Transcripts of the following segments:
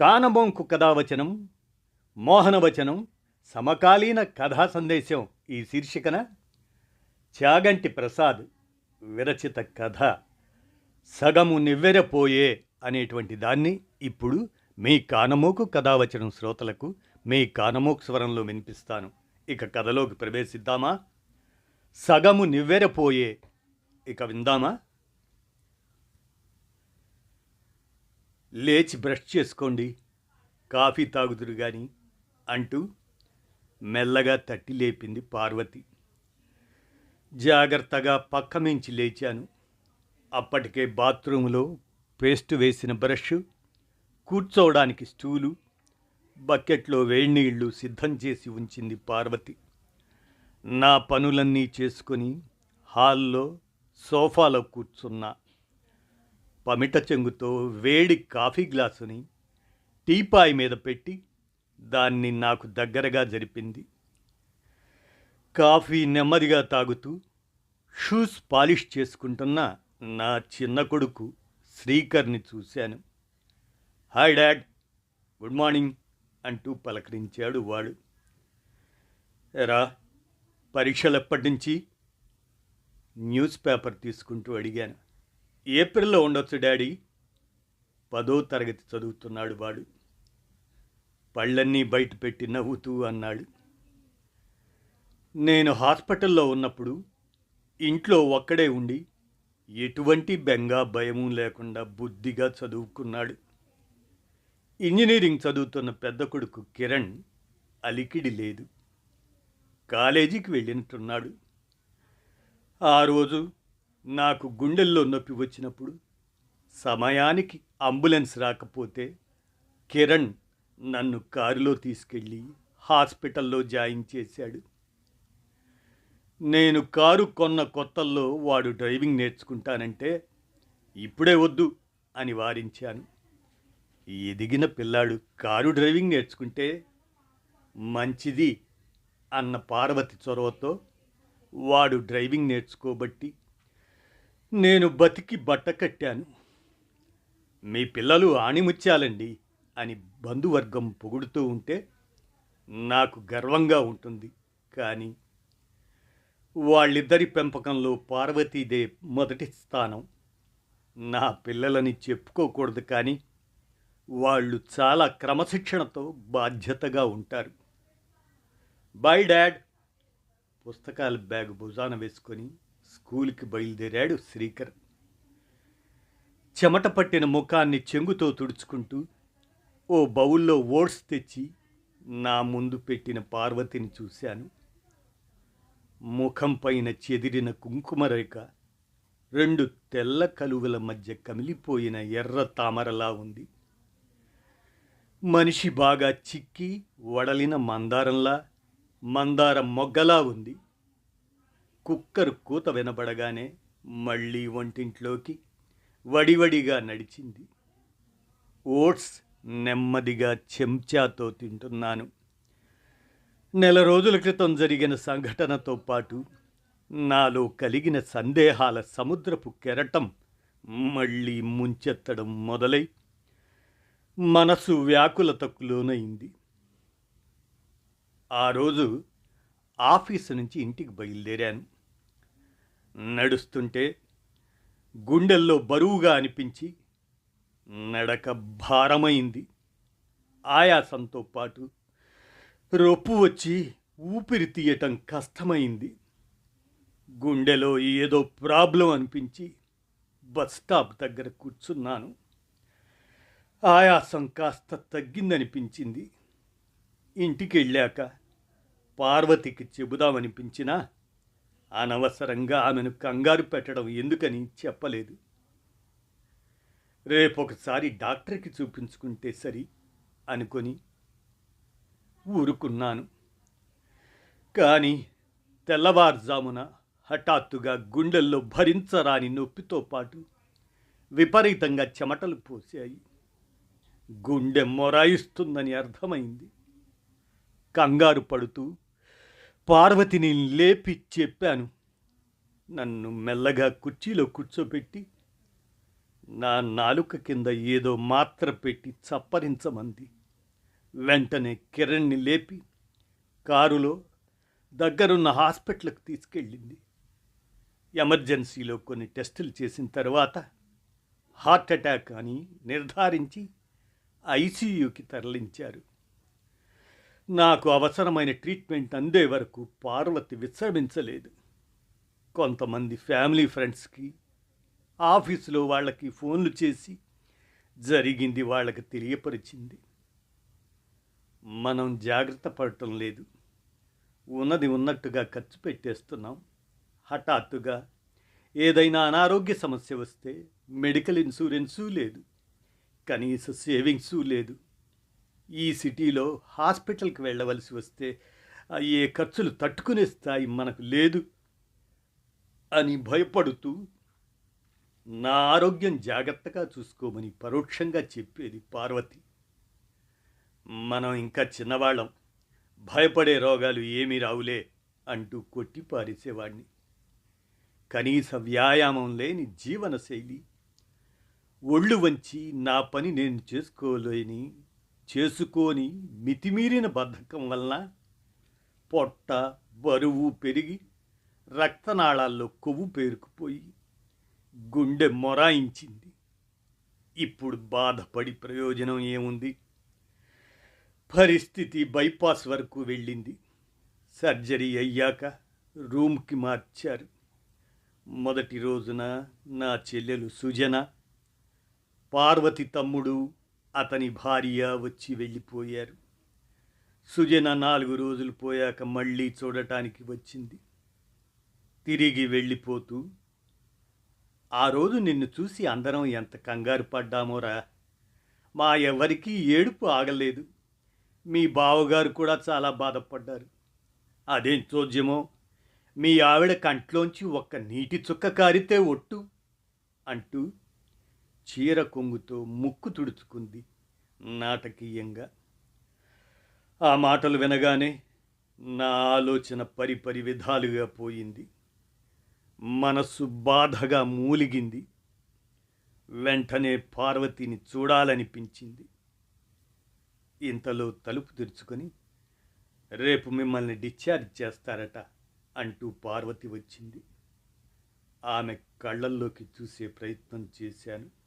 కానమోంకు కథావచనం మోహనవచనం సమకాలీన కథా సందేశం ఈ శీర్షికన చాగంటి ప్రసాద్ విరచిత కథ. సగము నివ్వెరపోయే అనేటువంటి దాన్ని ఇప్పుడు మీ కానమోకు కథావచనం శ్రోతలకు మీ కానమోకు స్వరంలో వినిపిస్తాను. ఇక కథలోకి ప్రవేశిద్దామా? సగము నివ్వెరపోయే ఇక విందామా? లేచి బ్రష్ చేసుకోండి. కాఫీ తాగుతురు గాని అంటూ మెల్లగా తట్టి లేపింది పార్వతి. జాగ్రత్తగా పక్క నుంచి లేచాను. అప్పటికే బాత్రూంలో పేస్ట్ వేసిన బ్రష్ కూర్చోవడానికి స్టూలు బకెట్లో వేడినీళ్ళు సిద్ధం చేసి ఉంచింది పార్వతి. నా పనులన్నీ చేసుకొని హాల్లో సోఫాలో కూర్చున్నా. పమిట చెంగుతో వేడి కాఫీ గ్లాసుని టీపాయ్ మీద పెట్టి దాన్ని నాకు దగ్గరగా జరిపింది. కాఫీ నెమ్మదిగా తాగుతూ షూస్ పాలిష్ చేసుకుంటున్న నా చిన్న కొడుకు శ్రీకర్ని చూశాను. హాయ్ డాడ్ గుడ్ మార్నింగ్ అంటూ పలకరించాడు వాడు. ఎరా పరీక్షలు ఎప్పటి నుంచి? న్యూస్ పేపర్ తీసుకుంటూ అడిగాను. ఏప్రిల్లో ఉండొచ్చు డాడీ. పదో తరగతి చదువుతున్నాడు వాడు. పళ్ళన్నీ బయట పెట్టి నవ్వుతూ అన్నాడు. నేను హాస్పిటల్లో ఉన్నప్పుడు ఇంట్లో ఒక్కడే ఉండి ఎటువంటి బెంగా భయము లేకుండా బుద్ధిగా చదువుకున్నాడు. ఇంజనీరింగ్ చదువుతున్న పెద్ద కొడుకు కిరణ్ అలికిడి లేదు. కాలేజీకి వెళ్ళినట్టున్నాడు. ఆ రోజు నాకు గుండెల్లో నొప్పి వచ్చినప్పుడు సమయానికి అంబులెన్స్ రాకపోతే కిరణ్ నన్ను కారులో తీసుకెళ్ళి హాస్పిటల్లో జాయిన్ చేశాడు. నేను కారు కొన్న కొత్తల్లో వాడు డ్రైవింగ్ నేర్చుకుంటానంటే ఇప్పుడే వద్దు అని వారించాను. ఎదిగిన పిల్లాడు కారు డ్రైవింగ్ నేర్చుకుంటే మంచిది అన్న పార్వతి చొరవతో వాడు డ్రైవింగ్ నేర్చుకోబట్టి నేను బతికి బట్ట కట్టాను. మీ పిల్లలు ఆణిముత్యాలండి అని బంధువర్గం పొగుడుతూ ఉంటే నాకు గర్వంగా ఉంటుంది. కానీ వాళ్ళిద్దరి పెంపకంలో పార్వతీదే మొదటి స్థానం. నా పిల్లలని చెప్పుకోకూడదు కానీ వాళ్ళు చాలా క్రమశిక్షణతో బాధ్యతగా ఉంటారు. By dad. పుస్తకాల బ్యాగ్ భుజాన వేసుకొని స్కూల్కి బయలుదేరాడు శ్రీకర్. చెమట పట్టిన ముఖాన్ని చెంగుతో తుడుచుకుంటూ ఓ బౌల్లో ఓట్స్ తెచ్చి నా ముందు పెట్టిన పార్వతిని చూశాను. ముఖం పైన చెదిరిన కుంకుమరేఖ రెండు తెల్ల కలువల మధ్య కమిలిపోయిన ఎర్ర తామరలా ఉంది. మనిషి బాగా చిక్కి వడలిన మందారంలా మందారం మొగ్గలా ఉంది. కుక్కర్ కూత వినబడగానే మళ్ళీ వంటింట్లోకి వడివడిగా నడిచింది. ఓట్స్ నెమ్మదిగా చెంచాతో తింటున్నాను. నెల రోజుల క్రితం జరిగిన సంఘటనతో పాటు నాలో కలిగిన సందేహాల సముద్రపు కెరటం మళ్ళీ ముంచెత్తడం మొదలై మనసు వ్యాకులతకు లోనైంది ఆ రోజు ఆఫీసు నుంచి ఇంటికి బయలుదేరాను. నడుస్తుంటే గుండెల్లో బరువుగా అనిపించి నడక భారమైంది. ఆయాసంతో పాటు రొప్పు వచ్చి ఊపిరి తీయటం కష్టమైంది. గుండెలో ఏదో ప్రాబ్లం అనిపించి బస్ స్టాప్ దగ్గర కూర్చున్నాను. ఆయాసం కాస్త తగ్గిందనిపించింది. ఇంటికి వెళ్ళాక పార్వతికి చెబుదామనిపించినా అనవసరంగా ఆమెను కంగారు పెట్టడం ఎందుకని చెప్పలేదు. రేపొకసారి డాక్టర్కి చూపించుకుంటే సరి అనుకొని ఊరుకున్నాను. కానీ తెల్లవారుజామున హఠాత్తుగా గుండెల్లో భరించరాని నొప్పితో పాటు విపరీతంగా చెమటలు పోసాయి గుండె మొరాయిస్తుందని అర్థమైంది. కంగారు పడుతూ పార్వతిని లేపి చెప్పాను. నన్ను మెల్లగా కుర్చీలో కూర్చోబెట్టి నా నాలుక కింద ఏదో మాత్ర పెట్టి చప్పరించమంది. వెంటనే కిరణ్ని లేపి కారులో దగ్గరున్న హాస్పిటల్కి తీసుకెళ్ళింది. ఎమర్జెన్సీలో కొన్ని టెస్టులు చేసిన తర్వాత హార్ట్ అటాక్ అని నిర్ధారించి ఐసీయూకి తరలించారు. నాకు అవసరమైన ట్రీట్మెంట్ అందే వరకు పార్వతి విశ్రమించలేదు. కొంతమంది ఫ్యామిలీ ఫ్రెండ్స్కి ఆఫీసులో వాళ్ళకి ఫోన్లు చేసి జరిగింది వాళ్ళకి తెలియపరిచింది. మనం జాగ్రత్త పడటం లేదు. ఉన్నది ఉన్నట్టుగా ఖర్చు పెట్టేస్తున్నాం. హఠాత్తుగా ఏదైనా అనారోగ్య సమస్య వస్తే మెడికల్ ఇన్సూరెన్సు లేదు. కనీస సేవింగ్సు లేదు. ఈ సిటీలో హాస్పిటల్కి వెళ్ళవలసి వస్తే అయ్యే ఖర్చులు తట్టుకునే స్థాయి మనకు లేదు అని భయపడుతూ నా ఆరోగ్యం జాగ్రత్తగా చూసుకోమని పరోక్షంగా చెప్పేది పార్వతి. మనం ఇంకా చిన్నవాళ్ళం. భయపడే రోగాలు ఏమీ రావులే అంటూ కొట్టి కనీస వ్యాయామం లేని జీవనశైలి. ఒళ్ళు వంచి నా పని నేను చేసుకోలేని చేసుకొని మితిమీరిన బద్ధకం వలన పొట్ట బరువు పెరిగి రక్తనాళాల్లో కొవ్వు పేరుకుపోయి గుండె మొరాయించింది. ఇప్పుడు బాధపడి ప్రయోజనం ఏముంది? పరిస్థితి బైపాస్ వరకు వెళ్ళింది. సర్జరీ అయ్యాక రూమ్కి మార్చారు. మొదటి రోజున నా చెల్లెలు సుజన పార్వతి తమ్ముడు అతని భార్య వచ్చి వెళ్ళిపోయారు. సుజన నాలుగు రోజులు పోయాక మళ్ళీ చూడటానికి వచ్చింది. తిరిగి వెళ్ళిపోతూ ఆ రోజు నిన్ను చూసి అందరం ఎంత కంగారు పడ్డామోరా మా ఎవరికీ ఏడుపు ఆగలేదు. మీ బావగారు కూడా చాలా బాధపడ్డారు. అదేం చోద్యమో మీ ఆవిడ కంట్లోంచి ఒక్క నీటి చుక్క కారితే ఒట్టు అంటూ చీర కొంగుతో ముక్కు తుడుచుకుంది నాటకీయంగా. ఆ మాటలు వినగానే నా ఆలోచన పరిపరి విధాలుగా పోయింది. మనస్సు బాధగా మూలిగింది. వెంటనే పార్వతిని చూడాలనిపించింది. ఇంతలో తలుపు తెరుచుకొని రేపు మిమ్మల్ని డిశ్చార్జ్ చేస్తారట అంటూ పార్వతి వచ్చింది. ఆమె కళ్ళల్లోకి చూసే ప్రయత్నం చేశాను.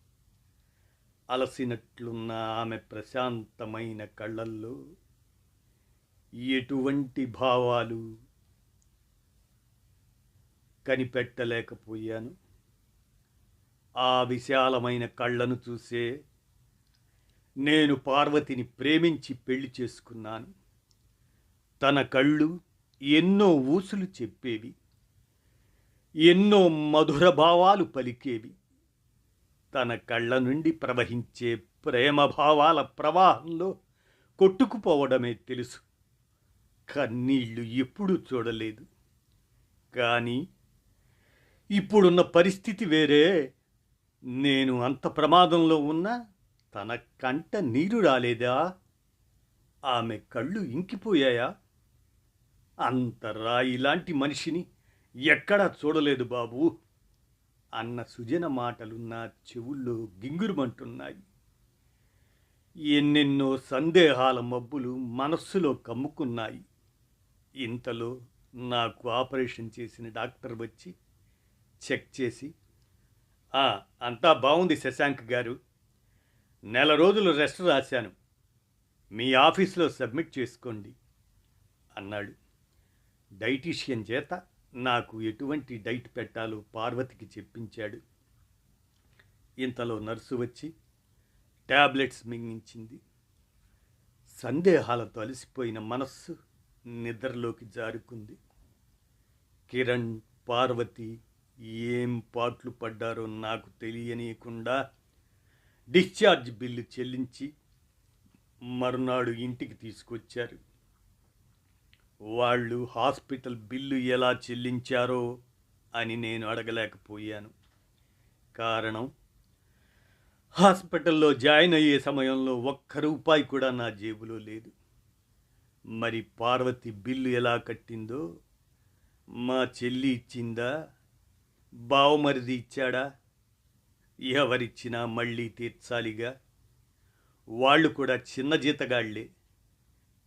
అలసినట్లున్న ఆమె ప్రశాంతమైన కళ్ళల్లో ఎటువంటి భావాలు కనిపెట్టలేకపోయాను. ఆ విశాలమైన కళ్ళను చూసే నేను పార్వతిని ప్రేమించి పెళ్ళి చేసుకున్నాను. తన కళ్ళు ఎన్నో ఊసులు చెప్పేవి ఎన్నో మధుర భావాలు పలికేవి. తన కళ్ళ నుండి ప్రవహించే ప్రేమ భావాల ప్రవాహంలో కొట్టుకుపోవడమే తెలుసు. కన్నీళ్ళు ఎప్పుడూ చూడలేదు. కానీ ఇప్పుడున్న పరిస్థితి వేరే. నేను అంత ప్రమాదంలో ఉన్నా తన కంట నీరు రాలేదా? ఆమె కళ్ళు ఇంకిపోయాయా? అంత రాయిలాంటి మనిషిని ఎక్కడా చూడలేదు బాబు. అన్న సుజన మాటలు నా చెవుల్లో గింగురుమంటున్నాయి. ఎన్నెన్నో సందేహాల మబ్బులు మనస్సులో కమ్ముకున్నాయి. ఇంతలో నాకు ఆపరేషన్ చేసిన డాక్టర్ వచ్చి చెక్ చేసి అంతా బాగుంది శశాంక్ గారు. నెల రోజులు రెస్ట్ రాశాను. మీ ఆఫీస్లో సబ్మిట్ చేసుకోండి అన్నాడు. డైటీషియన్ చేత నాకు ఎటువంటి డైట్ పెట్టాలో పార్వతికి చెప్పించాడు. ఇంతలో నర్సు వచ్చి టాబ్లెట్స్ మింగించింది. సందేహాలతో అలసిపోయిన మనస్సు నిద్రలోకి జారుకుంది. కిరణ్ పార్వతి ఏం పాట్లు పడ్డారో నాకు తెలియనీయకుండా డిశ్చార్జ్ బిల్లు చెల్లించి మరునాడు ఇంటికి తీసుకొచ్చారు. వాళ్ళు హాస్పిటల్ బిల్లు ఎలా చెల్లించారో అని నేను అడగలేకపోయాను. కారణం హాస్పిటల్లో జాయిన్ అయ్యే సమయంలో ఒక్క రూపాయి కూడా నా జేబులో లేదు. మరి పార్వతి బిల్లు ఎలా కట్టిందో మా చెల్లి ఇచ్చిందా బావమరిది ఇచ్చాడా ఎవరిచ్చినా మళ్ళీ తీర్చాలిగా. వాళ్ళు కూడా చిన్న జీతగాళ్ళే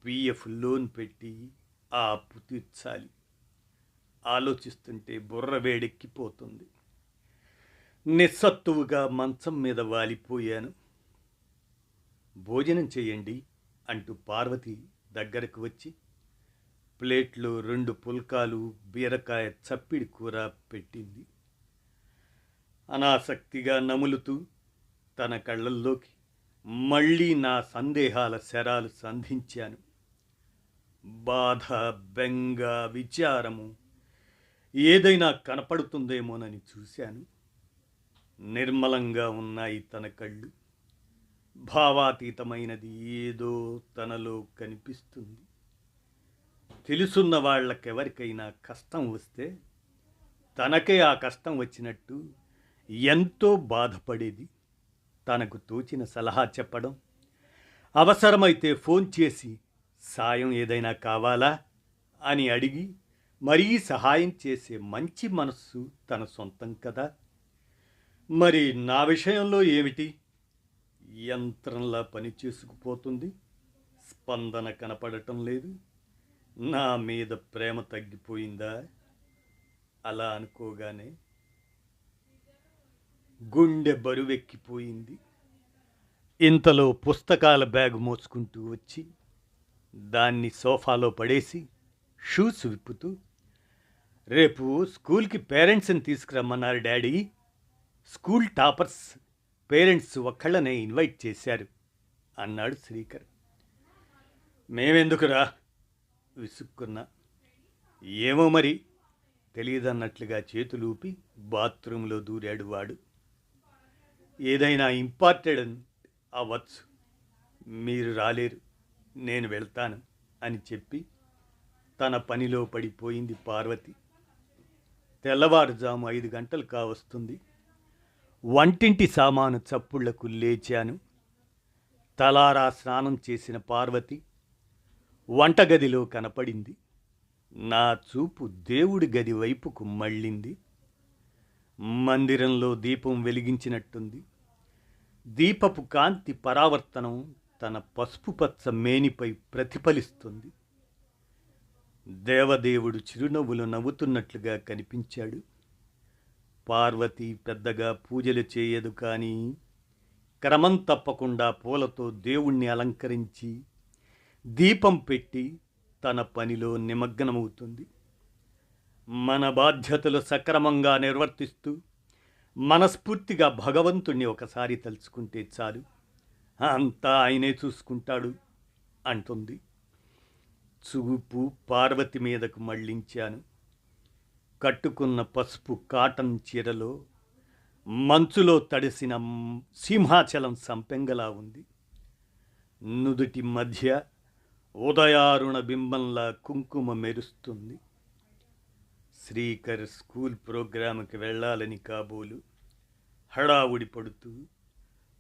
పిఎఫ్ లోన్ పెట్టి ఆ అప్పు తీర్చాలి ఆలోచిస్తుంటే బుర్ర వేడెక్కిపోతుంది. నిస్సత్తువుగా మంచం మీద వాలిపోయాను. భోజనం చేయండి అంటూ పార్వతి దగ్గరకు వచ్చి ప్లేట్లో రెండు పుల్కాలు బీరకాయ చప్పిడి కూర పెట్టింది. అనాసక్తిగా నములుతూ తన కళ్ళల్లోకి మళ్ళీ నా సందేహాల శరాలు సంధించాను. బాధ బెంగ విచారము. ఏదైనా కనపడుతుందేమోనని చూశాను. నిర్మలంగా ఉన్నాయి తన కళ్ళు. భావాతీతమైనది ఏదో తనలో కనిపిస్తుంది. తెలుసున్న వాళ్ళకెవరికైనా కష్టం వస్తే తనకే ఆ కష్టం వచ్చినట్టు ఎంతో బాధపడేది. తనకు తోచిన సలహా చెప్పడం. అవసరమైతే ఫోన్ చేసి సాయం ఏదైనా కావాలా? అని అడిగి మరీ సహాయం చేసే మంచి మనస్సు తన సొంతం కదా. మరి నా విషయంలో ఏమిటి? యంత్రంలా పని చేసుకుపోతుంది. స్పందన కనపడటం లేదు. నా మీద ప్రేమ తగ్గిపోయిందా? అలా అనుకోగానే గుండె బరువెక్కిపోయింది. ఇంతలో పుస్తకాల బ్యాగ్ మోసుకుంటూ వచ్చి దాన్ని సోఫాలో పడేసి షూస్ విప్పుతూ రేపు స్కూల్కి పేరెంట్స్ని తీసుకురమ్మన్నారు డాడీ. స్కూల్ టాపర్స్ పేరెంట్స్ ఒక్కళ్ళనే ఇన్వైట్ చేశారు అన్నాడు శ్రీకర్. మేమెందుకురా? విసుక్కున్నా. ఏమో మరి తెలియదన్నట్లుగా చేతులూపి బాత్రూంలో దూరాడు వాడు. ఏదైనా ఇంపార్టెంట్ అవ్వచ్చు. మీరు రాలేరు. నేను వెళ్తాను అని చెప్పి తన పనిలో పడిపోయింది పార్వతి. తెల్లవారుజాము ఐదు గంటలు కావస్తుంది. వంటింటి సామాను చప్పుళ్ళకు లేచాను. తలారా స్నానం చేసిన పార్వతి వంటగదిలో కనపడింది. నా చూపు దేవుడి గది వైపుకు మళ్ళింది. మందిరంలో దీపం వెలిగించినట్టుంది. దీపపు కాంతి పరావర్తనం తన పసుపు పచ్చ మేనిపై ప్రతిఫలిస్తుంది. దేవదేవుడు చిరునవ్వులు నవ్వుతున్నట్లుగా కనిపించాడు. పార్వతి పెద్దగా పూజలు చేయదు కానీ క్రమం తప్పకుండా పూలతో దేవుణ్ణి అలంకరించి దీపం పెట్టి తన పనిలో నిమగ్నమవుతుంది. మన బాధ్యతలు సక్రమంగా నిర్వర్తిస్తూ మనస్ఫూర్తిగా భగవంతుణ్ణి ఒకసారి తలుచుకుంటే చాలు. అంతా ఆయనే చూసుకుంటాడు అంటుంది. చూపు పార్వతి మీదకు మళ్ళించాను. కట్టుకున్న పసుపు కాటన్ చీరలో మంచులో తడిసిన సింహాచలం సంపెంగలా ఉంది. నుదుటి మధ్య ఉదయారుణ బింబంలా కుంకుమ మెరుస్తుంది. శ్రీకర్ స్కూల్ ప్రోగ్రాంకి వెళ్ళాలని కాబోలు హడావుడి పడుతూ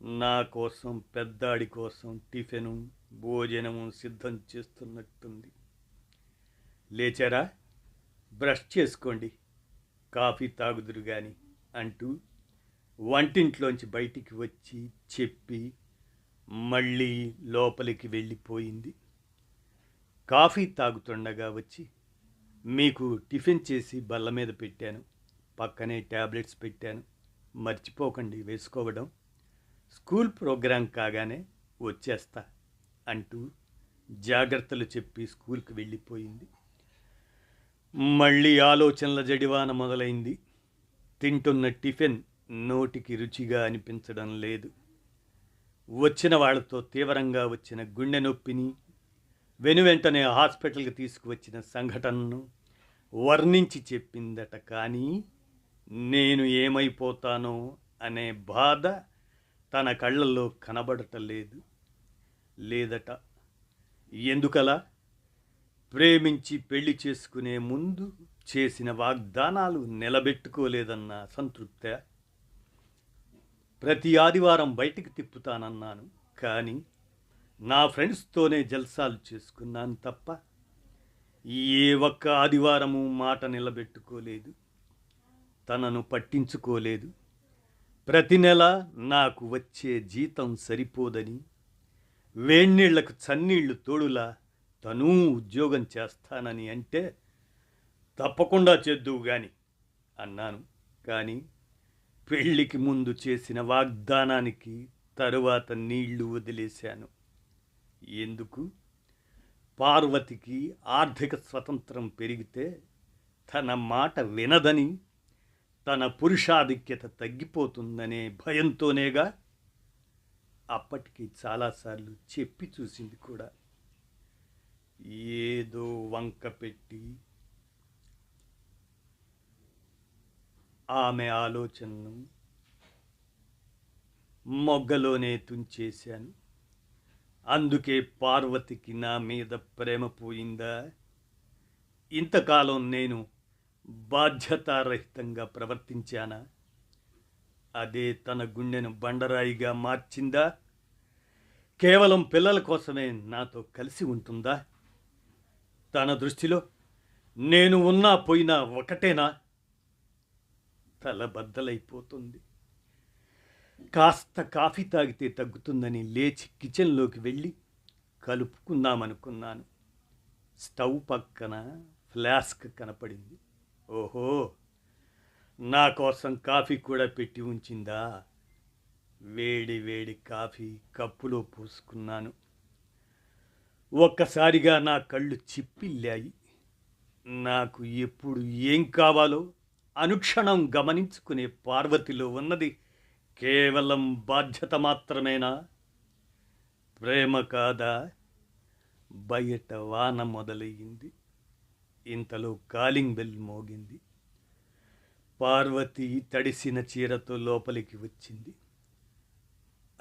నా కోసం పెద్దాడి కోసం టిఫిను భోజనము సిద్ధం చేస్తున్నట్టుంది. లేచారా? బ్రష్ చేసుకోండి. కాఫీ తాగుదురు గాని అంటూ వంటింట్లోంచి బయటికి వచ్చి చెప్పి మళ్ళీ లోపలికి వెళ్ళిపోయింది. కాఫీ తాగుతుండగా వచ్చి మీకు టిఫిన్ చేసి బల్ల మీద పెట్టాను. పక్కనే ట్యాబ్లెట్స్ పెట్టాను. మర్చిపోకండి వేసుకోవడం. స్కూల్ ప్రోగ్రాం కాగానే వచ్చేస్తా అంటూ జాగ్రత్తలు చెప్పి స్కూల్కి వెళ్ళిపోయింది. మళ్ళీ ఆలోచనల జడివాన మొదలైంది. తింటున్న టిఫిన్ నోటికి రుచిగా అనిపించడం లేదు. వచ్చిన వాళ్ళతో తీవ్రంగా వచ్చిన గుండె నొప్పిని వెనువెంటనే హాస్పిటల్కి తీసుకువచ్చిన సంఘటనను వర్ణించి చెప్పిందట కానీ నేను ఏమైపోతానో అనే బాధ తన కళ్ళల్లో కనబడటం లేదు. లేదట. ఎందుకలా? ప్రేమించి పెళ్ళి చేసుకునే ముందు చేసిన వాగ్దానాలు నిలబెట్టుకోలేదన్న సంతృప్త. ప్రతి ఆదివారం బయటికి తిప్పుతానన్నాను. కానీ నా ఫ్రెండ్స్తోనే జల్సాలు చేసుకున్నాను తప్ప ఏ ఒక్క ఆదివారము మాట నిలబెట్టుకోలేదు. తనను పట్టించుకోలేదు. ప్రతి నెల నాకు వచ్చే జీతం సరిపోదని వేణీళ్ళకు చన్నీళ్ళు తోడులా తనూ ఉద్యోగం చేస్తానని అంటే తప్పకుండా చేద్దువు గాని అన్నాను. కానీ పెళ్ళికి ముందు చేసిన వాగ్దానానికి తరువాత నీళ్ళు వదిలేశాను. ఎందుకు? పార్వతికి ఆర్థిక స్వతంత్రం పెరిగితే తన మాట వినదని తన పురుషాధిక్యత తగ్గిపోతుందనే భయంతోనేగా అప్పటికి చాలాసార్లు చెప్పి చూసింది కూడా. ఏదో వంక పెట్టి ఆమె ఆలోచనను మొగ్గలోనే తుంచేశాను. అందుకే పార్వతికి నా మీద ప్రేమ పోయిందా? ఇంతకాలం నేను బాధ్యతారహితంగా ప్రవర్తించానా? అదే తన గుండెను బండరాయిగా మార్చిందా? కేవలం పిల్లల కోసమే నాతో కలిసి ఉంటుందా? తన దృష్టిలో నేను ఉన్నా పోయినా ఒకటేనా? తల బద్దలైపోతుంది కాస్త కాఫీ తాగితే తగ్గుతుందని లేచి కిచెన్లోకి వెళ్ళి కలుపుకుందామనుకున్నాను. స్టవ్ పక్కన ఫ్లాస్క్ కనపడింది. ఓహో నా కోసం కాఫీ కూడా పెట్టి ఉంచిందా? వేడి వేడి కాఫీ కప్పులో పోసుకున్నాను. ఒక్కసారిగా నా కళ్ళు చిప్పిల్లాయి. నాకు ఎప్పుడు ఏం కావాలో అనుక్షణం గమనించుకునే పార్వతిలో ఉన్నది కేవలం బాధ్యత మాత్రమేనా? ప్రేమ కాదా? బయట వాన మొదలయ్యింది. ఇంతలో కాలింగ్ బెల్ మోగింది. పార్వతి తడిసిన చీరతో లోపలికి వచ్చింది.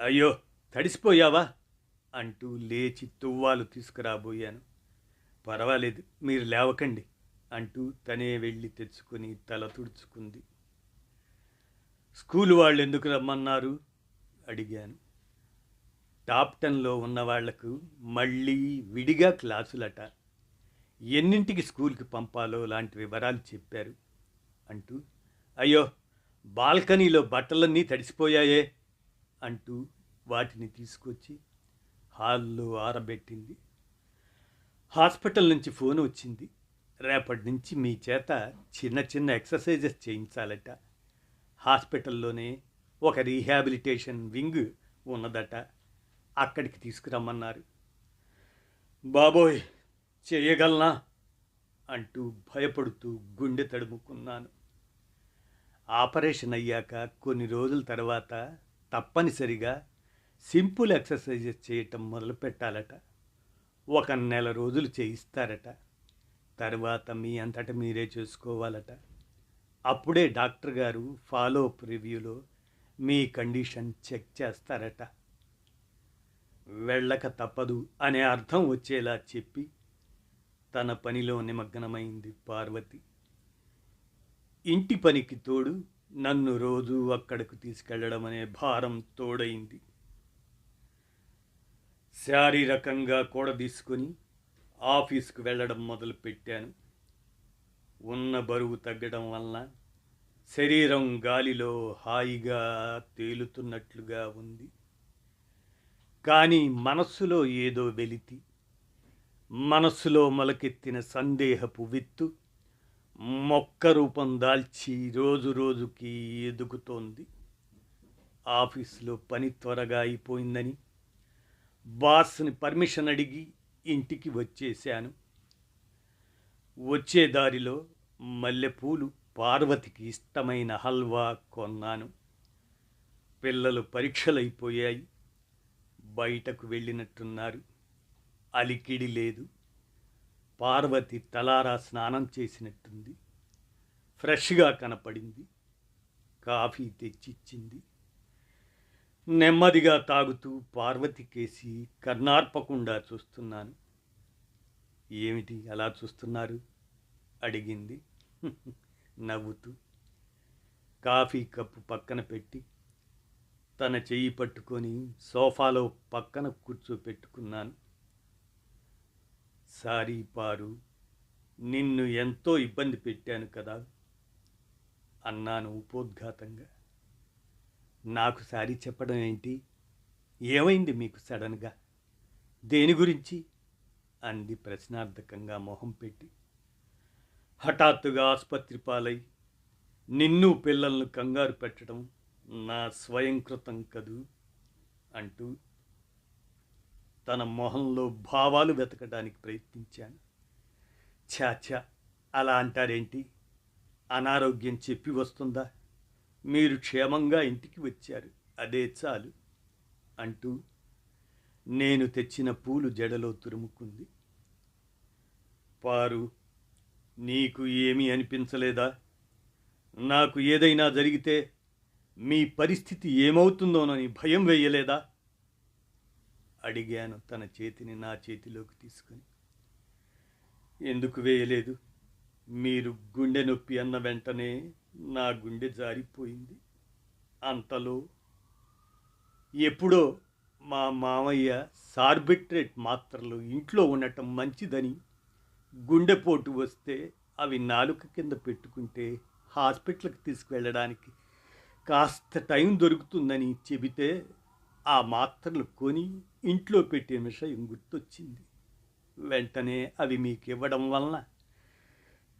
అయ్యో తడిసిపోయావా? అంటూ లేచి తువ్వాలు తీసుకురాబోయాను. పర్వాలేదు మీరు లేవకండి అంటూ తనే వెళ్ళి తెచ్చుకొని తల తుడుచుకుంది. స్కూల్ వాళ్ళు ఎందుకు రమ్మన్నారు? అడిగాను. టాప్ టెన్లో ఉన్న వాళ్ళకు మళ్ళీ విడిగా క్లాసులట. ఎన్నింటికి స్కూల్కి పంపాలో లాంటి వివరాలు చెప్పారు అంటూ అయ్యో బాల్కనీలో బట్టలన్నీ తడిసిపోయాయే అంటూ వాటిని తీసుకొచ్చి హాల్లో ఆరబెట్టింది. హాస్పిటల్ నుంచి ఫోన్ వచ్చింది. రేపటి నుంచి మీ చేత చిన్న చిన్న ఎక్సర్సైజెస్ చేయించాలట. హాస్పిటల్లోనే ఒక రీహాబిలిటేషన్ వింగ్ ఉన్నదట. అక్కడికి తీసుకురమ్మన్నారు. బాబోయ్ చేయగలనా? అంటూ భయపడుతూ గుండె తడుముకున్నాను. ఆపరేషన్ అయ్యాక కొన్ని రోజుల తర్వాత తప్పనిసరిగా సింపుల్ ఎక్సర్సైజెస్ చేయటం మొదలు పెట్టాలట ఒక నెల రోజులు చేయిస్తారట. తర్వాత మీ అంతట మీరే చేసుకోవాలట. అప్పుడే డాక్టర్ గారు ఫాలో అప్ రివ్యూలో మీ కండిషన్ చెక్ చేస్తారట. వెళ్ళక తప్పదు అనే అర్థం వచ్చేలా చెప్పి తన పనిలో నిమగ్నమైంది పార్వతి. ఇంటి పనికి తోడు నన్ను రోజు అక్కడకు తీసుకెళ్ళడం అనే భారం తోడైంది. శారీరకంగా కూడా తీసుకొని ఆఫీస్కు వెళ్ళడం మొదలుపెట్టాను. ఉన్న బరువు తగ్గడం వలన శరీరం గాలిలో హాయిగా తేలుతున్నట్లుగా ఉంది. కానీ మనస్సులో ఏదో వెలితి మనస్సులో మొలకెత్తిన సందేహపు విత్తు మొక్క రూపం దాల్చి రోజు రోజుకి ఎదుగుతోంది. ఆఫీసులో పని త్వరగా అయిపోయిందని బాస్ని పర్మిషన్ అడిగి ఇంటికి వచ్చేశాను. వచ్చే దారిలో మల్లెపూలు పార్వతికి ఇష్టమైన హల్వా కొన్నాను. పిల్లలు పరీక్షలైపోయాయి. బయటకు వెళ్ళినట్టున్నారు. అలికిడి లేదు. పార్వతి తలారా స్నానం చేసినట్టుంది. ఫ్రెష్గా కనపడింది. కాఫీ తెచ్చిచ్చింది. నెమ్మదిగా తాగుతూ పార్వతి కేసి కర్ణార్పకుండా చూస్తున్నాను. ఏమిటి అలా చూస్తున్నారు? అడిగింది. నవ్వుతూ. కాఫీ కప్పు పక్కన పెట్టి తన చెయ్యి పట్టుకొని సోఫాలో పక్కన కూర్చోపెట్టుకున్నాను. సారీ పారు నిన్ను ఎంతో ఇబ్బంది పెట్టాను కదా. అన్నాను ఉపోద్ఘాతంగా. నాకు సారీ చెప్పడం ఏంటి? ఏమైంది మీకు సడన్గా? దేని గురించి? అంది ప్రశ్నార్థకంగా మొహం పెట్టి. హఠాత్తుగా ఆసుపత్రి పాలై నిన్ను పిల్లలను కంగారు పెట్టడం నా స్వయంకృతం కదూ? అంటూ తన మొహంలో భావాలు వెతకడానికి ప్రయత్నించాను. ఛాఛా అలా అంటారేంటి? అనారోగ్యం చెప్పి వస్తుందా? మీరు క్షేమంగా ఇంటికి వచ్చారు అదే చాలు అంటూ నేను తెచ్చిన పూలు జడలో తురుముకుంది. పారు నీకు ఏమీ అనిపించలేదా? నాకు ఏదైనా జరిగితే మీ పరిస్థితి ఏమవుతుందోనని భయం వేయలేదా? అడిగాను తన చేతిని నా చేతిలోకి తీసుకొని. ఎందుకు వేయలేదు? మీరు గుండె నొప్పి అన్న వెంటనే నా గుండె జారిపోయింది. అంతలో ఎప్పుడో మా మామయ్య సార్బిట్రేట్ మాత్రలు ఇంట్లో ఉండటం మంచిదని గుండెపోటు వస్తే అవి నాలుక కింద పెట్టుకుంటే హాస్పిటల్కి తీసుకువెళ్ళడానికి కాస్త టైం దొరుకుతుందని చెబితే ఆ మాత్రలు కొని ఇంట్లో పెట్టిన విషయం గుర్తొచ్చింది. వెంటనే అవి మీకు ఇవ్వడం వలన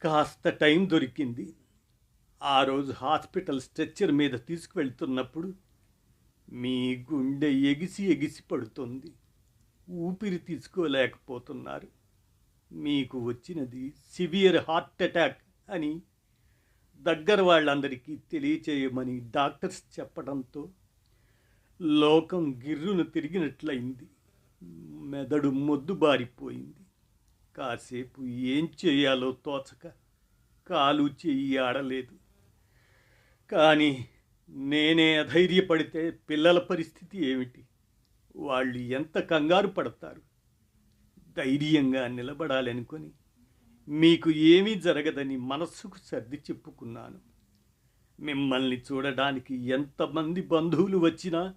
కాస్త టైం దొరికింది. ఆ రోజు హాస్పిటల్ స్ట్రెచ్చర్ మీద తీసుకువెళ్తున్నప్పుడు మీ గుండె ఎగిసి ఎగిసి పడుతుంది. ఊపిరి తీసుకోలేకపోతున్నారు. మీకు వచ్చినది సివియర్ హార్ట్ అటాక్ అని దగ్గర వాళ్ళందరికీ తెలియచేయమని డాక్టర్స్ చెప్పడంతో లోకం గిర్రును తిరిగినట్లయింది. మెదడు మొద్దుబారిపోయింది కాసేపు ఏం చేయాలో తోచక కాలు చెయ్యి ఆడలేదు. కానీ నేనే అధైర్యపడితే పిల్లల పరిస్థితి ఏమిటి? వాళ్ళు ఎంత కంగారు పడతారు? ధైర్యంగా నిలబడాలనుకొని మీకు ఏమీ జరగదని మనస్సుకు సర్ది చెప్పుకున్నాను. మిమ్మల్ని చూడడానికి ఎంతమంది బంధువులు వచ్చినా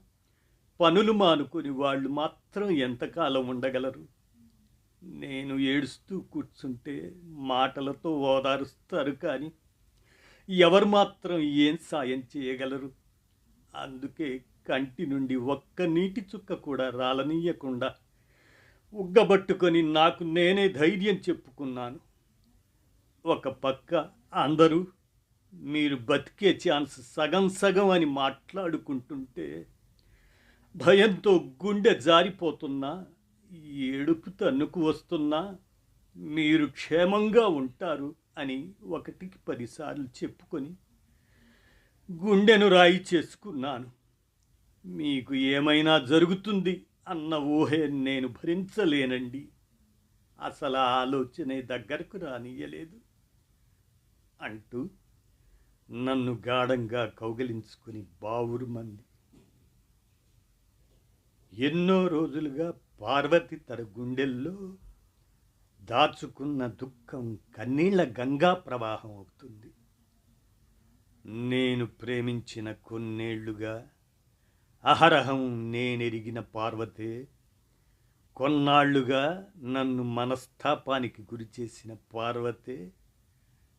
పనులు మానుకొని వాళ్ళు మాత్రం ఎంతకాలం ఉండగలరు? నేను ఏడుస్తూ కూర్చుంటే మాటలతో ఓదారుస్తారు కానీ ఎవరు మాత్రం ఏం సాయం చేయగలరు? అందుకే కంటి నుండి ఒక్క నీటి చుక్క కూడా రాలనీయకుండా ఉగ్గబట్టుకొని నాకు నేనే ధైర్యం చెప్పుకున్నాను. ఒక పక్క అందరూ మీరు బతికే ఛాన్స్ సగం సగం అని మాట్లాడుకుంటుంటే భయంతో గుండె జారిపోతున్నా ఏడుపు తన్నుకు వస్తున్నా మీరు క్షేమంగా ఉంటారు అని ఒకటికి పదిసార్లు చెప్పుకొని గుండెను రాయి చేసుకున్నాను. మీకు ఏమైనా జరుగుతుంది అన్న ఊహే నేను భరించలేనండి. అసలు ఆలోచనే దగ్గరకు రానియలేదు అంటూ నన్ను గాఢంగా కౌగిలించుకుని బావురుమంది ఎన్నో రోజులుగా పార్వతి తన గుండెల్లో దాచుకున్న దుఃఖం కన్నీళ్ళ గంగా ప్రవాహం అవుతుంది. నేను ప్రేమించిన కొన్నేళ్ళుగా అహరహం నేనెరిగిన పార్వతే కొన్నాళ్ళుగా నన్ను మనస్తాపానికి గురిచేసిన పార్వతే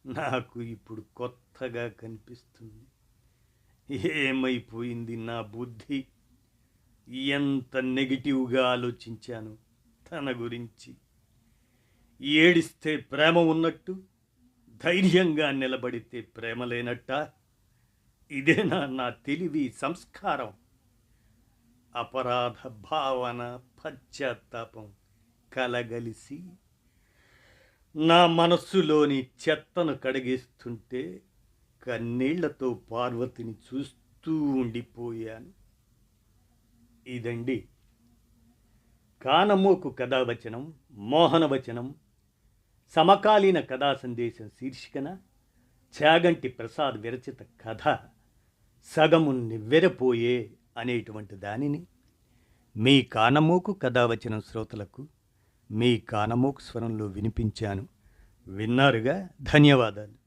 నాకు ఇప్పుడు కొత్తగా కనిపిస్తుంది. ఏమైపోయింది నా బుద్ధి? ఎంత నెగిటివ్గా ఆలోచించాను తన గురించి. ఏడిస్తే ప్రేమ ఉన్నట్టు ధైర్యంగా నిలబడితే ప్రేమ లేనట్ట. ఇదేనా నా తెలివి సంస్కారం. అపరాధ భావన పశ్చాత్తాపం కలగలిసి నా మనస్సులోని చెత్తను కడిగేస్తుంటే కన్నీళ్ళతో పార్వతిని చూస్తూ ఉండిపోయాను. ఇదండి. కానమోకు కథావచనం మోహనవచనం సమకాలీన కథా సందేశం శీర్షికన చాగంటి ప్రసాద్ విరచిత కథ సగము నివ్వెరపోయే అనేటువంటి దానిని మీ కానమోకు కథావచనం శ్రోతలకు మీ కానమోకు స్వరంలో వినిపించాను. విన్నారుగా? ధన్యవాదాలు.